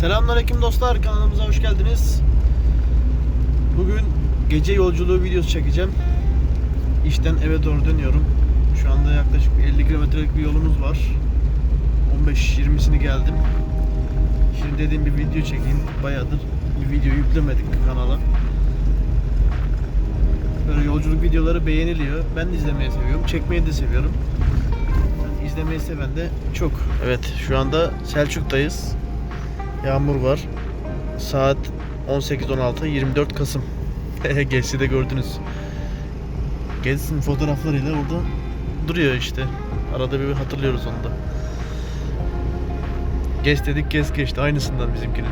Selamünaleyküm dostlar kanalımıza hoş geldiniz. Bugün gece yolculuğu videosu çekeceğim. İşten eve doğru dönüyorum. Şu anda yaklaşık bir 50 kilometrelik bir yolumuz var. 15-20'sini geldim. Şimdi dediğim bir video çekeyim. Bayağıdır bir video yüklemedik kanala. Böyle yolculuk videoları beğeniliyor. Ben de izlemeyi seviyorum. Çekmeyi de seviyorum. Yani izlemeyi seven de çok. Evet şu anda Selçuk'tayız. Yağmur var. Saat 18.16 24 Kasım. Geçti de gördünüz. Gezsin fotoğraflarıyla orada duruyor işte. Arada bir hatırlıyoruz onu da. Geç dedik gez geçti. Aynısından bizimkinin.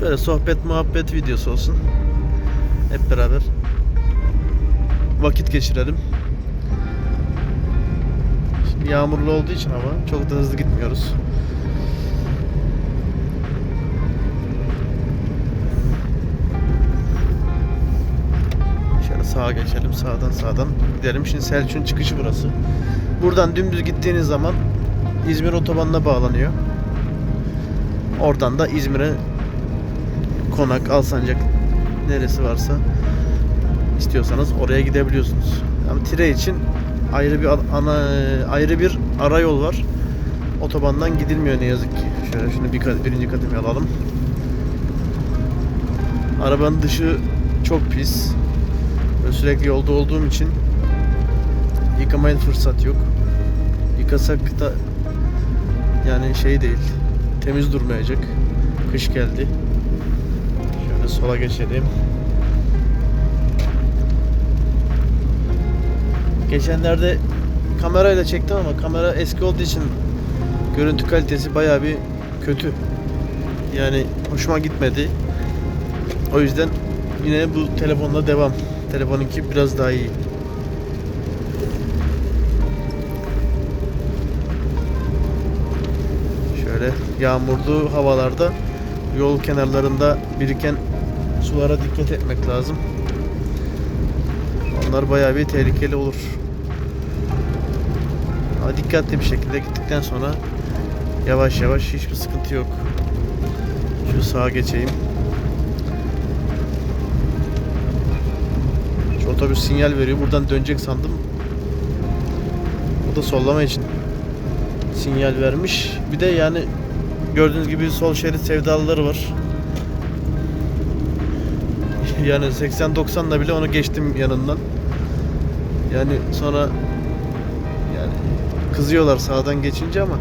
Böyle sohbet muhabbet videosu olsun. Hep beraber vakit geçirelim. Yağmurlu olduğu için hava çok da hızlı gitmiyoruz. Şöyle sağa geçelim. Sağdan sağdan gidelim. Şimdi Selçuk'un çıkışı burası. Buradan dümdüz gittiğiniz zaman İzmir otobanına bağlanıyor. Oradan da İzmir'e Konak, Alsancak neresi varsa istiyorsanız oraya gidebiliyorsunuz. Ama tire için ayrı bir ana ayrı bir ara yol var. Otobandan gidilmiyor ne yazık ki. Şöyle şunu bir birinci kademe alalım. Arabanın dışı çok pis. Böyle sürekli yolda olduğum için yıkamaya fırsat yok. Yıkasak da yani şey değil. Temiz durmayacak. Kış geldi. Şöyle sola geçelim. Geçenlerde kamerayla çektim ama kamera eski olduğu için görüntü kalitesi bayağı bir kötü. Yani hoşuma gitmedi. O yüzden yine bu telefonla devam. Telefonunki biraz daha iyi. Şöyle yağmurlu havalarda yol kenarlarında biriken sulara dikkat etmek lazım. Onlar bayağı bir tehlikeli olur. Ama dikkatli bir şekilde gittikten sonra yavaş yavaş hiçbir sıkıntı yok. Şu sağa geçeyim. Şu otobüs sinyal veriyor. Buradan dönecek sandım. O da sollama için sinyal vermiş. Bir de yani gördüğünüz gibi sol şerit sevdalıları var. Yani 80-90'la bile onu geçtim yanından. Yani sonra kızıyorlar sağdan geçince ama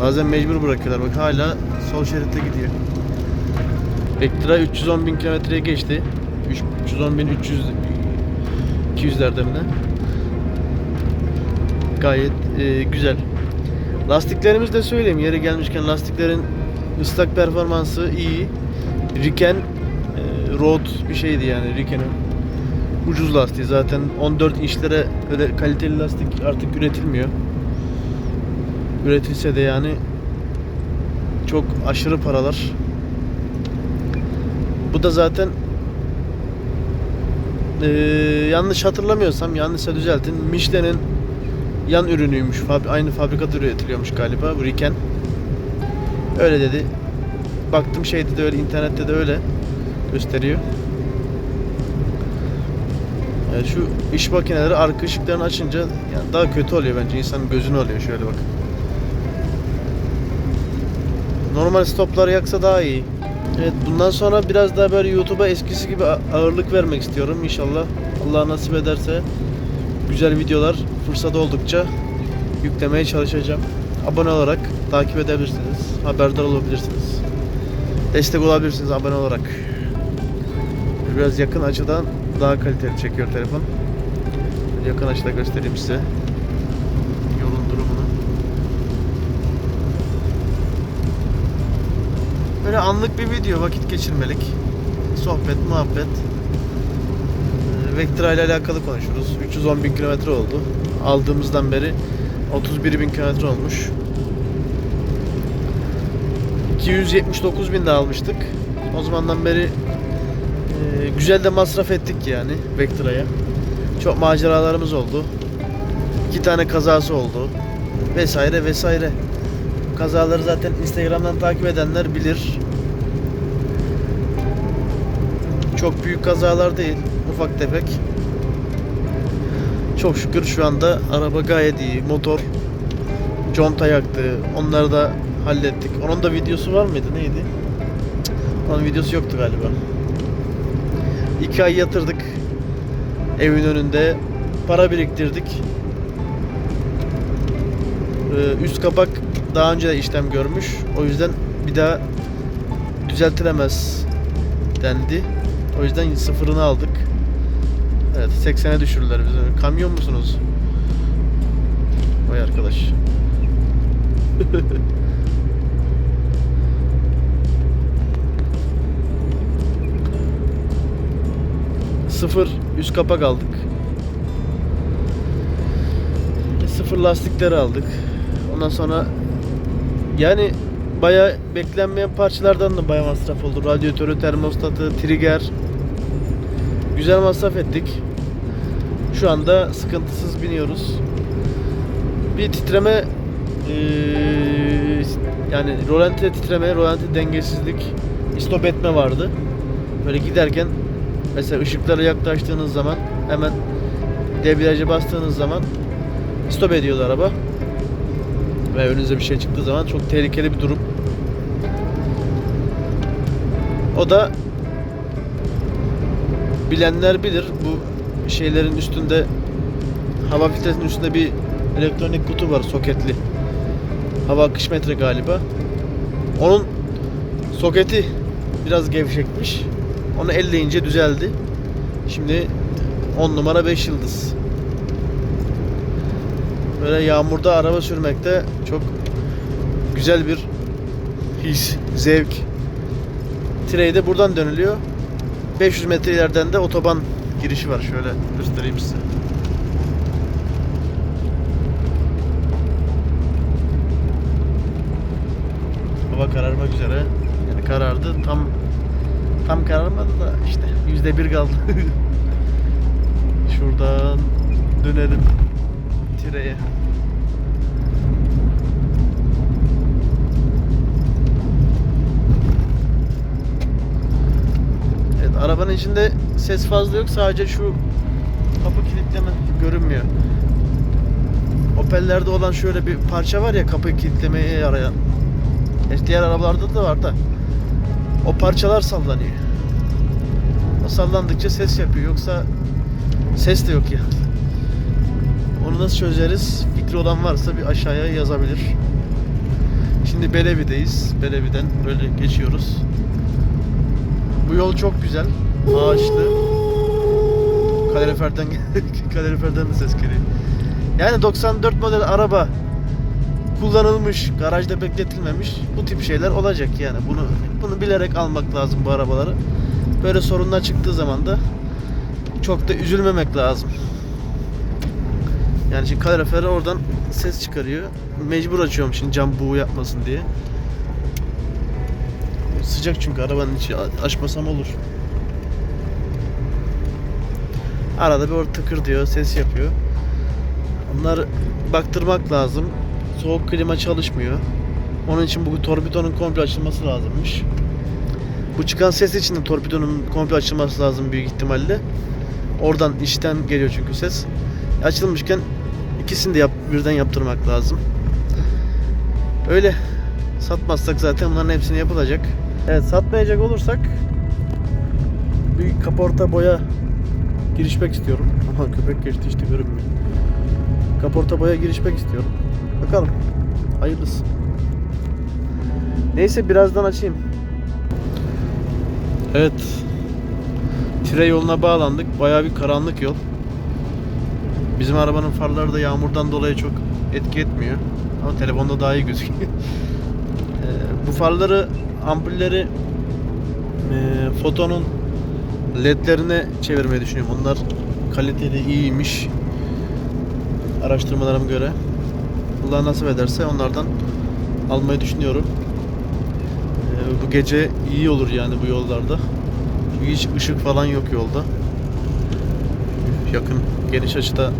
bazen mecbur bırakıyorlar. Bak hala sol şeritte gidiyor. Vectra 310 bin kilometreye geçti. 310 bin 300 200'lerde mi ne? Gayet e, güzel. Lastiklerimiz de söyleyeyim. Yeri gelmişken lastiklerin ıslak performansı iyi. Riken e, Road bir şeydi yani Riken'in. Ucuz lastiği zaten 14 inçlere öyle kaliteli lastik artık üretilmiyor. Üretilse de yani çok aşırı paralar. Bu da zaten e, yanlış hatırlamıyorsam yanlışsa düzeltin. Michelin'in yan ürünüymüş. Aynı fabrikada üretiliyormuş galiba bu Riken. Öyle dedi. Baktım şeyde de öyle internette de öyle gösteriyor. Yani şu iş makineleri arka ışıklarını açınca yani daha kötü oluyor bence. insanın gözünü oluyor şöyle bak. Normal stopları yaksa daha iyi. Evet bundan sonra biraz daha böyle YouTube'a eskisi gibi ağırlık vermek istiyorum inşallah. Allah nasip ederse güzel videolar fırsat oldukça yüklemeye çalışacağım. Abone olarak takip edebilirsiniz. Haberdar olabilirsiniz. Destek olabilirsiniz abone olarak. Biraz yakın açıdan daha kaliteli çekiyor telefon. Yakın açıda göstereyim size. Yolun durumunu. Böyle anlık bir video vakit geçirmelik. Sohbet, muhabbet. Ee, Vectra ile alakalı konuşuruz. 310 bin kilometre oldu. Aldığımızdan beri 31 bin kilometre olmuş. 279 bin de almıştık. O zamandan beri e, güzel de masraf ettik yani Vectra'ya. Çok maceralarımız oldu. iki tane kazası oldu. Vesaire vesaire. Kazaları zaten Instagram'dan takip edenler bilir. Çok büyük kazalar değil. Ufak tefek. Çok şükür şu anda araba gayet iyi. Motor conta yaktı. Onları da hallettik. Onun da videosu var mıydı? Neydi? Onun videosu yoktu galiba. İki ay yatırdık. Evin önünde. Para biriktirdik. Ee, üst kapak daha önce de işlem görmüş. O yüzden bir daha düzeltilemez dendi. O yüzden sıfırını aldık. Evet 80'e düşürdüler bizi. Kamyon musunuz? Vay arkadaş. Sıfır üst kapak aldık. Sıfır lastikleri aldık. Ondan sonra yani baya beklenmeyen parçalardan da baya masraf oldu. Radyatörü, termostatı, trigger. Güzel masraf ettik. Şu anda sıkıntısız biniyoruz. Bir titreme eee, yani rolantide titreme, rolanti dengesizlik, stop etme vardı. Böyle giderken mesela ışıklara yaklaştığınız zaman hemen debriyaja bastığınız zaman stop ediyordu araba. Ve önünüze bir şey çıktığı zaman çok tehlikeli bir durum. O da bilenler bilir bu şeylerin üstünde hava filtresinin üstünde bir elektronik kutu var soketli. Hava akış metre galiba. Onun soketi biraz gevşekmiş. Onu elleyince düzeldi. Şimdi 10 numara 5 yıldız. Böyle yağmurda araba sürmekte çok güzel bir his, zevk. Tireyi de buradan dönülüyor. 500 metre ileriden de otoban girişi var. Şöyle göstereyim size. Hava kararmak üzere. Yani karardı. Tam tam kararmadı da işte yüzde bir kaldı. Şuradan dönelim tireye. Evet arabanın içinde ses fazla yok sadece şu kapı kilitleme görünmüyor. Opel'lerde olan şöyle bir parça var ya kapı kilitlemeye yarayan. Evet, diğer arabalarda da var da. O parçalar sallanıyor. O sallandıkça ses yapıyor. Yoksa ses de yok ya. Onu nasıl çözeriz? Fikri olan varsa bir aşağıya yazabilir. Şimdi Belevi'deyiz. Belevi'den böyle geçiyoruz. Bu yol çok güzel. Ağaçlı. Kaloriferden kaloriferden de ses geliyor. Yani 94 model araba kullanılmış, garajda bekletilmemiş bu tip şeyler olacak yani. Bunu bunu bilerek almak lazım bu arabaları. Böyle sorunlar çıktığı zaman da çok da üzülmemek lazım. Yani şimdi kaloriferi oradan ses çıkarıyor. Mecbur açıyorum şimdi cam buğu yapmasın diye. Sıcak çünkü arabanın içi açmasam olur. Arada bir orada tıkır diyor, ses yapıyor. Onları baktırmak lazım. Soğuk klima çalışmıyor. Onun için bu torpidonun komple açılması lazımmış. Bu çıkan ses için de torpidonun komple açılması lazım büyük ihtimalle. Oradan içten geliyor çünkü ses. Açılmışken ikisini de yap, birden yaptırmak lazım. Öyle. Satmazsak zaten bunların hepsini yapılacak. Evet satmayacak olursak bir kaporta boya girişmek istiyorum. Ama köpek geçti işte görünmüyor. Kaporta boya girişmek istiyorum. Bakalım. Hayırlısı. Neyse birazdan açayım. Evet. Tire yoluna bağlandık. Bayağı bir karanlık yol. Bizim arabanın farları da yağmurdan dolayı çok etki etmiyor. Ama telefonda daha iyi gözüküyor. Ee, bu farları, ampulleri e, fotonun ledlerine çevirmeyi düşünüyorum. Onlar kaliteli, iyiymiş. Araştırmalarıma göre. Allah nasip ederse onlardan almayı düşünüyorum. Ee, bu gece iyi olur yani bu yollarda. Çünkü hiç ışık falan yok yolda. Yakın, geniş açıda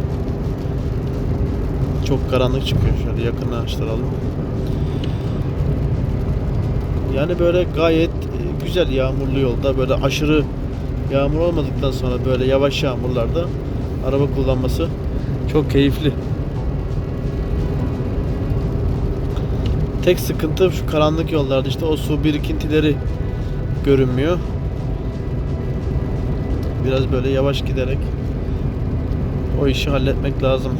Çok karanlık çıkıyor. Şöyle yakınlaştıralım. Yani böyle gayet e, güzel yağmurlu yolda böyle aşırı yağmur olmadıktan sonra böyle yavaş yağmurlarda araba kullanması çok keyifli. Tek sıkıntı şu karanlık yollarda işte o su birikintileri görünmüyor. Biraz böyle yavaş giderek o işi halletmek lazım.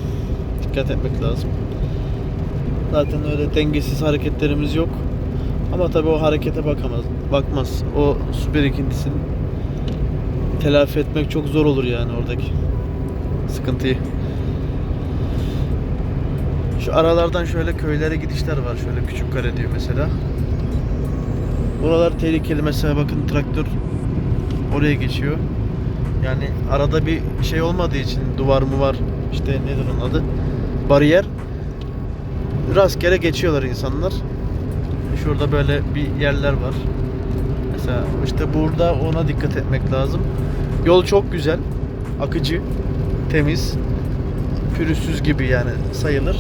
Dikkat etmek lazım. Zaten öyle dengesiz hareketlerimiz yok. Ama tabii o harekete bakamaz. Bakmaz. O su birikintisini telafi etmek çok zor olur yani oradaki sıkıntıyı. Şu aralardan şöyle köylere gidişler var. Şöyle küçük kare diyor mesela. Buralar tehlikeli. Mesela bakın traktör oraya geçiyor. Yani arada bir şey olmadığı için duvar mı var işte nedir onun adı bariyer rastgele geçiyorlar insanlar. Şurada böyle bir yerler var. Mesela işte burada ona dikkat etmek lazım. Yol çok güzel, akıcı, temiz, pürüzsüz gibi yani sayılır.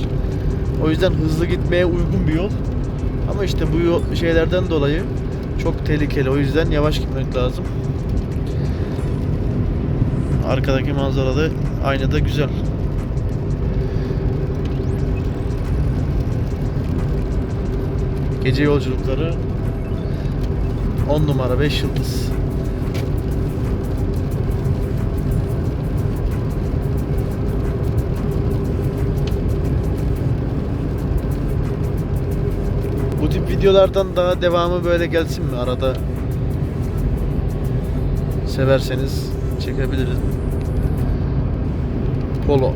O yüzden hızlı gitmeye uygun bir yol. Ama işte bu yol şeylerden dolayı çok tehlikeli. O yüzden yavaş gitmek lazım. Arkadaki manzara da aynı da güzel. Gece yolculukları 10 numara 5 yıldız. Videolardan daha devamı böyle gelsin mi arada? Severseniz çekebiliriz. Polo.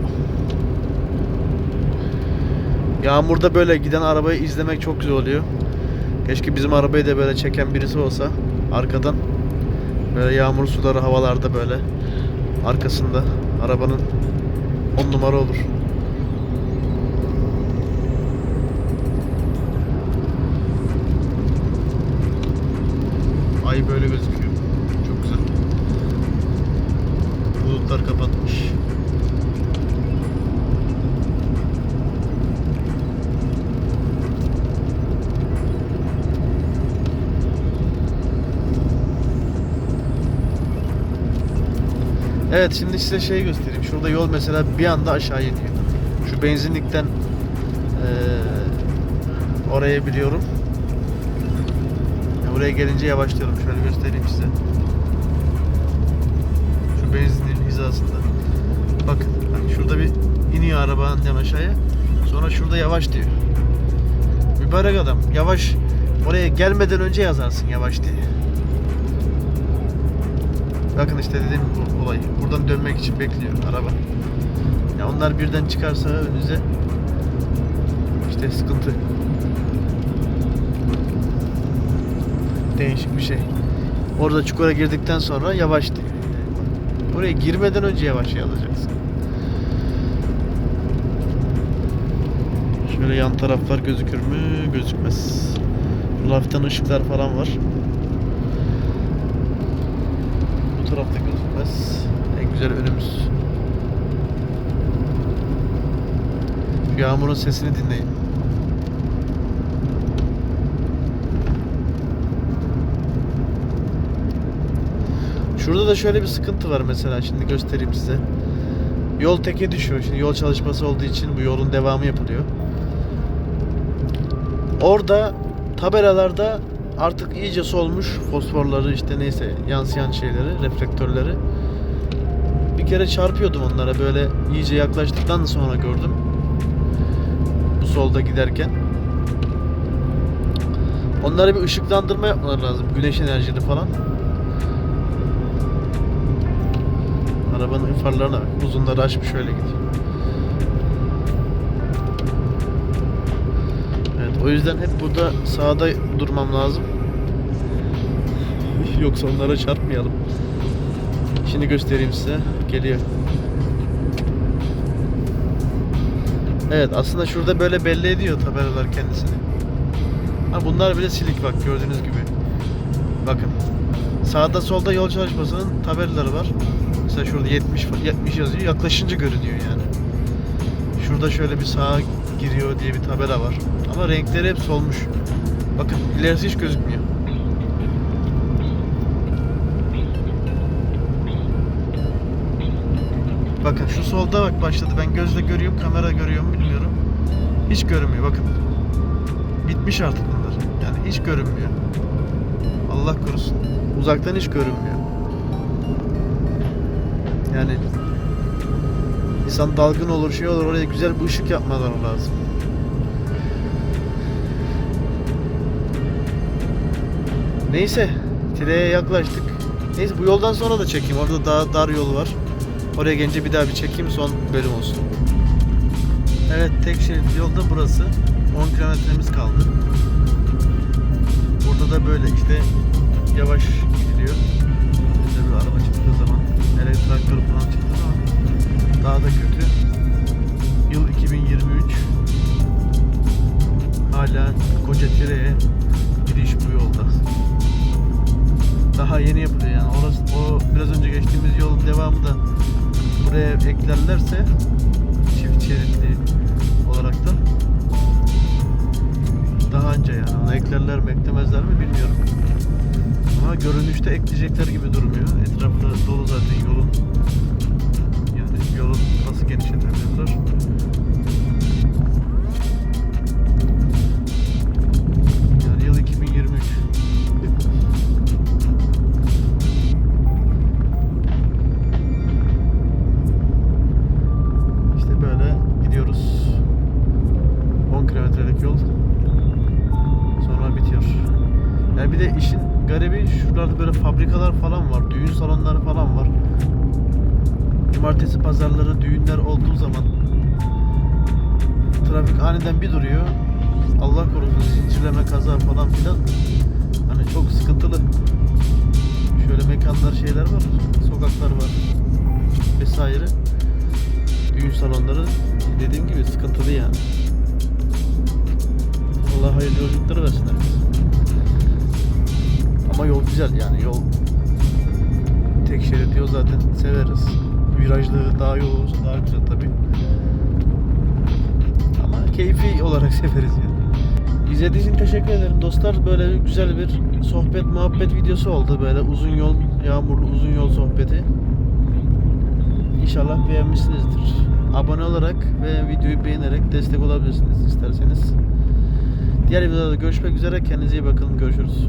Yağmurda böyle giden arabayı izlemek çok güzel oluyor. Keşke bizim arabayı da böyle çeken birisi olsa arkadan. Böyle yağmur suları havalarda böyle arkasında arabanın 10 numara olur. Ay böyle gözüküyor. Çok güzel. Bulutlar kapatmış. Evet şimdi size şey göstereyim. Şurada yol mesela bir anda aşağı iniyor. Şu benzinlikten eee, oraya biliyorum. Ya Buraya gelince yavaşlıyorum. Şöyle göstereyim size. Şu benzinin hizasında. Bakın bak şurada bir iniyor araba annem aşağıya. Sonra şurada yavaş diyor. Mübarek adam yavaş oraya gelmeden önce yazarsın yavaş diye. Bakın işte dediğim bu olay. Buradan dönmek için bekliyor araba. Ya onlar birden çıkarsa önünüze işte sıkıntı. Değişik bir şey. Orada çukura girdikten sonra yavaş diyor. Oraya girmeden önce yavaş yazacaksın. Şöyle yan taraflar gözükür mü? Gözükmez. Hafiften ışıklar falan var. Bu tarafta gözükmez. En güzel önümüz. Şu Yağmurun sesini dinleyin. Şurada da şöyle bir sıkıntı var mesela şimdi göstereyim size. Yol teke düşüyor. Şimdi yol çalışması olduğu için bu yolun devamı yapılıyor. Orada tabelalarda artık iyice solmuş fosforları işte neyse yansıyan şeyleri, reflektörleri. Bir kere çarpıyordum onlara böyle iyice yaklaştıktan sonra gördüm. Bu solda giderken. Onlara bir ışıklandırma yapmaları lazım. Güneş enerjili falan. Arabanın farlarına. Uzunları açmış öyle gidiyor. O yüzden hep burada sağda durmam lazım. Yoksa onlara çarpmayalım. Şimdi göstereyim size. Geliyor. Evet aslında şurada böyle belli ediyor tabelalar kendisini. Ha bunlar bile silik bak gördüğünüz gibi. Bakın. Sağda solda yol çalışmasının tabelaları var. Mesela şurada 70 fa- 70 yazıyor. Yaklaşınca görünüyor yani. Şurada şöyle bir sağa giriyor diye bir tabela var. Ama renkleri hep solmuş. Bakın ilerisi hiç gözükmüyor. Bakın şu solda bak başladı. Ben gözle görüyorum, kamera görüyor mu bilmiyorum. Hiç görünmüyor bakın. Bitmiş artık bunlar. Yani hiç görünmüyor. Allah korusun. Uzaktan hiç görünmüyor. Yani insan dalgın olur, şey olur. Oraya güzel bir ışık yapmaları lazım. Neyse, Tire'ye yaklaştık. Neyse bu yoldan sonra da çekeyim. Orada daha dar yol var. Oraya gelince bir daha bir çekeyim son bölüm olsun. Evet tek şerit yolda burası. 10 kilometremiz kaldı. Burada da böyle işte yavaş gidiliyor. Bize bir araba çıktığı zaman. Hele traktör falan çıktığı zaman daha da kötü. Yıl 2023. Hala Koca Tire'ye giriş bu yolda. Daha yeni yapılıyor yani. Orası o biraz önce geçtiğimiz yolun devamı da buraya eklerlerse çift şeritli olarak da daha önce yani onu eklerler mi eklemezler mi bilmiyorum. Ama görünüşte ekleyecekler gibi durmuyor. Etrafı dolu zaten yolun. Yani yolun nasıl genişletebilirler? Gidiyoruz. 10 kilometrelik yol. Sonra bitiyor. Yani bir de işin garibi şuralarda böyle fabrikalar falan var. Düğün salonları falan var. Cumartesi pazarları düğünler olduğu zaman trafik aniden bir duruyor. Allah korusun zincirleme kaza falan filan. Hani çok sıkıntılı. Şöyle mekanlar şeyler var. Sokaklar var. Vesaire. Düğün salonları dediğim gibi sıkıntılı yani. Allah hayırlı yolculukları versin. Ama yol güzel yani yol tek şerit yol zaten severiz. Virajlı daha yol olursa daha güzel tabi. Ama keyfi olarak severiz yani. İzlediğiniz için teşekkür ederim dostlar. Böyle güzel bir sohbet muhabbet videosu oldu. Böyle uzun yol, yağmurlu uzun yol sohbeti. İnşallah beğenmişsinizdir. Abone olarak ve videoyu beğenerek destek olabilirsiniz isterseniz. Diğer videolarda görüşmek üzere. Kendinize iyi bakın. Görüşürüz.